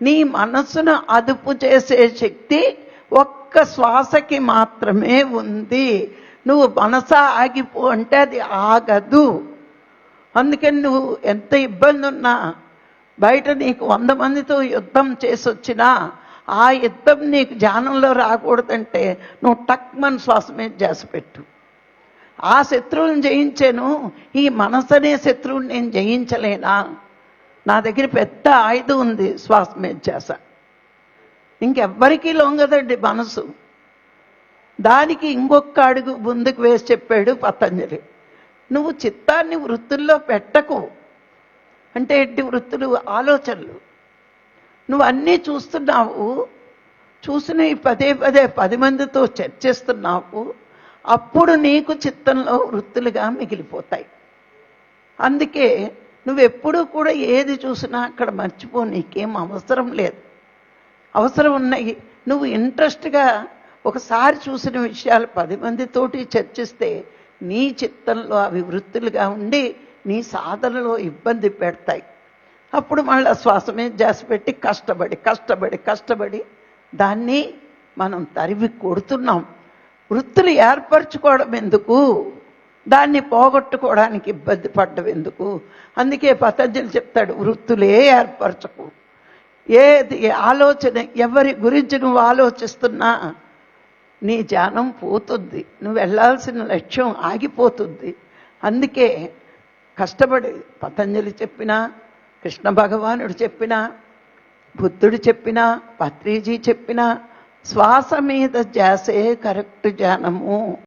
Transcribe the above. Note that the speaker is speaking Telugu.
నీ మనసును అదుపు చేసే శక్తి ఒక్క శ్వాసకి మాత్రమే ఉంది. నువ్వు మనస ఆగిపో అంటే అది ఆగదు. అందుకని నువ్వు ఎంత ఇబ్బంది ఉన్నా బయట నీకు వంద మందితో యుద్ధం చేసి వచ్చినా ఆ యుద్ధం నీకు ధ్యానంలో రాకూడదంటే నువ్వు టక్మన్ శ్వాస మీద చేసిపెట్టు ఆ శత్రువుని జయించాను ఈ మనసు అనే శత్రువుని నేను జయించలేనా? నా దగ్గర పెద్ద ఆయుధం ఉంది శ్వాస మీద చేస ఇంకెవ్వరికీ లొంగదండి మనసు. దానికి ఇంకొక అడుగు ముందుకు వేసి చెప్పాడు పతంజలి. నువ్వు చిత్తాన్ని వృత్తుల్లో పెట్టకు. అంటే ఎట్టి వృత్తులు? ఆలోచనలు. నువ్వు అన్నీ చూస్తున్నావు. చూసినవి పదే పదే పది మందితో చర్చిస్తున్నావు. అప్పుడు నీకు చిత్తంలో వృత్తులుగా మిగిలిపోతాయి. అందుకే నువ్వెప్పుడు కూడా ఏది చూసినా అక్కడ మర్చిపో నీకేం అవసరం లేదు. అవసరం ఉన్నాయి. నువ్వు ఇంట్రెస్ట్గా ఒకసారి చూసిన విషయాలు పది మందితోటి చర్చిస్తే నీ చిత్తంలో అవి వృత్తులుగా ఉండి నీ సాధనలో ఇబ్బంది పెడతాయి. అప్పుడు మళ్ళీ శ్వాస మీద జాసి పెట్టి కష్టపడి కష్టపడి కష్టపడి దాన్ని మనం తరివి కొడుతున్నాం. వృత్తులు ఏర్పరచుకోవడం ఎందుకు? దాన్ని పోగొట్టుకోవడానికి ఇబ్బంది పడ్డం ఎందుకు? అందుకే పతంజలి చెప్తాడు వృత్తులే ఏర్పరచకు. ఏది ఆలోచన ఎవరి గురించి నువ్వు ఆలోచిస్తున్నా నీ ధ్యానం పోతుంది. నువ్వు వెళ్ళాల్సిన లక్ష్యం ఆగిపోతుంది. అందుకే కష్టపడి పతంజలి చెప్పినా కృష్ణ భగవానుడు చెప్పినా బుద్ధుడు చెప్పినా పత్రిజీ చెప్పినా శ్వాస మీద చేసే కరెక్ట్ ధ్యానము